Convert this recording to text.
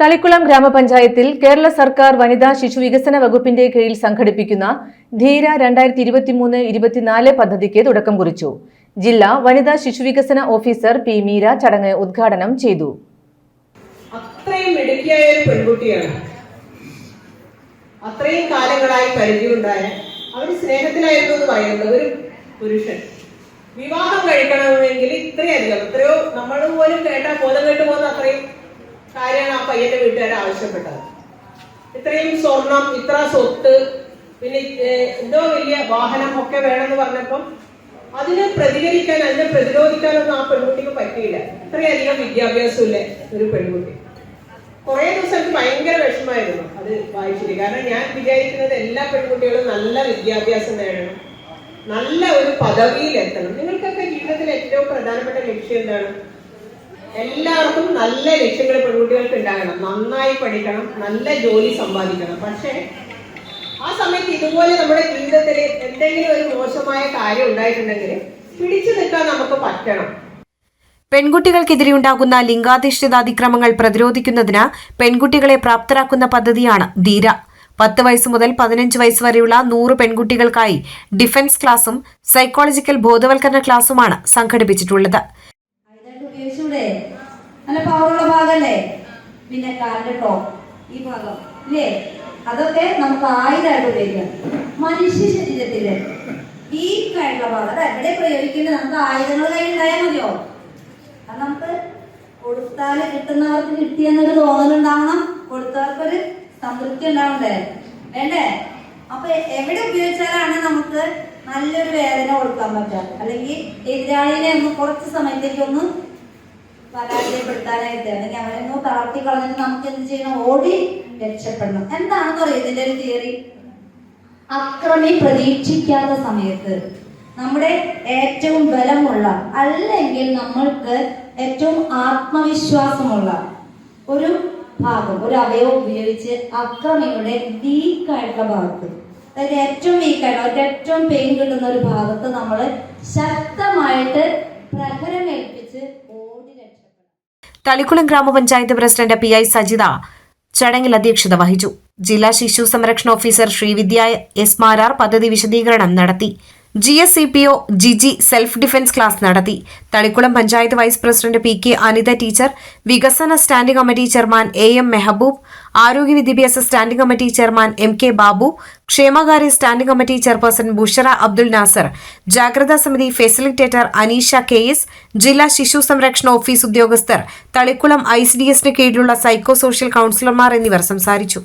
തളിക്കുളം ഗ്രാമപഞ്ചായത്തിൽ കേരള സർക്കാർ വനിതാ ശിശു വികസന വകുപ്പിന്റെ കീഴിൽ സംഘടിപ്പിക്കുന്ന ധീര രണ്ടായിരത്തി ഇരുപത്തിമൂന്ന് ഇരുപത്തിനാല് പദ്ധതിക്ക് തുടക്കം കുറിച്ചു. ജില്ലാ വനിതാ ശിശു വികസന ഓഫീസർ പി മീര ചടങ്ങ് ഉദ്ഘാടനം ചെയ്തു. അത്രയും മിടുക്കിയായ ഒരു പെൺകുട്ടിയാണ്. അത്രയും കാലങ്ങളായി പരിചയമുണ്ടായ അവർ സ്നേഹത്തിലായിരുന്നു എന്ന് പറയുന്നത് ഒരു പുരുഷൻ. വിവാഹം കഴിക്കണമെങ്കിൽ ഇത്രയധികം എത്രയോ നമ്മൾ പോലും കേട്ടാൽ ബോധം കേട്ടു പോകുന്ന അത്രയും കാര്യമാണ് ആ പയ്യന്റെ വീട്ടുകാർ ആവശ്യപ്പെട്ടത്. ഇത്രയും സ്വർണം ഇത്ര സ്വത്ത് പിന്നെ എന്തോ വലിയ വാഹനം ഒക്കെ വേണമെന്ന് പറഞ്ഞപ്പം അതിനെ പ്രതികരിക്കാൻ അതിനെ പ്രതിരോധിക്കാനൊന്നും ആ പെൺകുട്ടിക്ക് പറ്റിയില്ല. ഇത്രയധികം വിദ്യാഭ്യാസമില്ല ഒരു പെൺകുട്ടി. കുറേ ദിവസം എനിക്ക് ഭയങ്കര വിഷമായിരുന്നു അത് വായിച്ചിട്ട്. കാരണം ഞാൻ വിചാരിക്കുന്നത് എല്ലാ പെൺകുട്ടികളും നല്ല വിദ്യാഭ്യാസം നേടണം. നല്ല ഒരു പദവിയിൽ എത്തണം നിങ്ങൾക്കൊക്കെ ജീവിതത്തിൽ ഏറ്റവും പ്രധാനപ്പെട്ട ലക്ഷ്യം എന്താണ്? എല്ലാവർക്കും നല്ല ലക്ഷ്യങ്ങൾ പെൺകുട്ടികൾക്ക് ഉണ്ടാകണം. നന്നായി പഠിക്കണം നല്ല ജോലി സമ്പാദിക്കണം. പക്ഷേ ആ സമയത്ത് ഇതുപോലെ നമ്മുടെ ജീവിതത്തിൽ എന്തെങ്കിലും ഒരു മോശമായ കാര്യം ഉണ്ടായിട്ടുണ്ടെങ്കിൽ പിടിച്ചു നിൽക്കാൻ നമുക്ക് പറ്റണം. പെൺകുട്ടികൾക്കെതിരെയുണ്ടാകുന്ന ലിംഗാധിഷ്ഠിത അതിക്രമങ്ങൾ പ്രതിരോധിക്കുന്നതിന് പെൺകുട്ടികളെ പ്രാപ്തരാക്കുന്ന പദ്ധതിയാണ് ധീര. പത്ത് വയസ്സ് മുതൽ പതിനഞ്ച് വയസ്സ് വരെയുള്ള നൂറ് പെൺകുട്ടികൾക്കായി ഡിഫൻസ് ക്ലാസും സൈക്കോളജിക്കൽ ബോധവൽക്കരണ ക്ലാസുമാണ് സംഘടിപ്പിച്ചിട്ടുള്ളത്. നല്ല പവറുള്ള ഭാഗല്ലേ? പിന്നെ കാലിന്റെ ടോപ്പ് ഈ ഭാഗം. ഇല്ലേ? അതൊക്കെ നമുക്ക് ആയുധമായിട്ട് ഉപയോഗിക്കാം. മനുഷ്യ ശരീരത്തിൽ ഈ ആയിട്ടുള്ള ഭാഗം. അത് എവിടെ പ്രയോഗിക്കുന്നത്? നമുക്ക് ആയുധങ്ങൾ കയ്യിൽ ഉണ്ടായാൽ മതിയോ? അത് നമുക്ക് കൊടുത്താൽ കിട്ടുന്നവർക്ക് കിട്ടിയെന്നൊരു തോന്നലുണ്ടാവണം. കൊടുത്തവർക്കൊരു സംതൃപ്തി ഉണ്ടാവണ്ടേ? വേണ്ടേ? അപ്പൊ എവിടെ ഉപയോഗിച്ചാലാണ് നമുക്ക് നല്ലൊരു വേദന കൊടുക്കാൻ പറ്റുക? അല്ലെങ്കിൽ എതിരാളിനെ ഒന്ന് കുറച്ച് സമയത്തേക്ക് ഒന്ന് പരാജയപ്പെടുത്താനായിട്ട് അല്ലെങ്കിൽ അവനെ ഒന്ന് തളർത്തി കളഞ്ഞിട്ട് നമുക്ക് എന്ത് ചെയ്യണം? ഓടി രക്ഷപ്പെടണം. എന്താണെന്ന് പറയും ഇതിന്റെ ഒരു തിയറി അക്രമി പ്രതീക്ഷിക്കാത്ത സമയത്ത് നമ്മുടെ ഏറ്റവും ബലമുള്ള അല്ലെങ്കിൽ നമ്മൾക്ക് ഏറ്റവും ആത്മവിശ്വാസമുള്ള ഒരു ഭാഗം ഒരു അവയവം ഉപയോഗിച്ച് അക്രമിയുടെ വീക്കായിട്ടുള്ള ഭാഗത്ത് അതായത് ഏറ്റവും വീക്കായിട്ട് അവർക്ക് ഏറ്റവും പെയിൻ കിട്ടുന്ന ഒരു ഭാഗത്ത് നമ്മൾ ശക്തമായിട്ട് തളിക്കുളം ഗ്രാമപഞ്ചായത്ത് പ്രസിഡന്റ് പി ഐ സജിത ചടങ്ങിൽ അധ്യക്ഷത വഹിച്ചു. ജില്ലാ ശിശു സംരക്ഷണ ഓഫീസർ ശ്രീവിദ്യ എസ് മാരാർ പദ്ധതി വിശദീകരണം നടത്തി. G S C P O Giji self defence class നടത്തി. Thalikkulam panchayat vice president P K Anitha teacher വികസന standing committee chairman A M Mehboob ആരോഗ്യ വിദ്യാഭ്യാസ standing committee chairman M K Babu ക്ഷേമകാര്യ standing committee chairperson Bushara Abdul Nasar ജാഗ്രതാ സമിതി facilitator Aneesha K S ജില്ലാ ശിശു സംരക്ഷണ ഓഫീസ് ഉദ്യോഗസ്ഥർ തളിക്കുളം ഐ സി ഡി എസിന് കീഴിലുള്ള സൈക്കോ സോഷ്യൽ കൌൺസിലർമാർ എന്നിവർ സംസാരിച്ചു.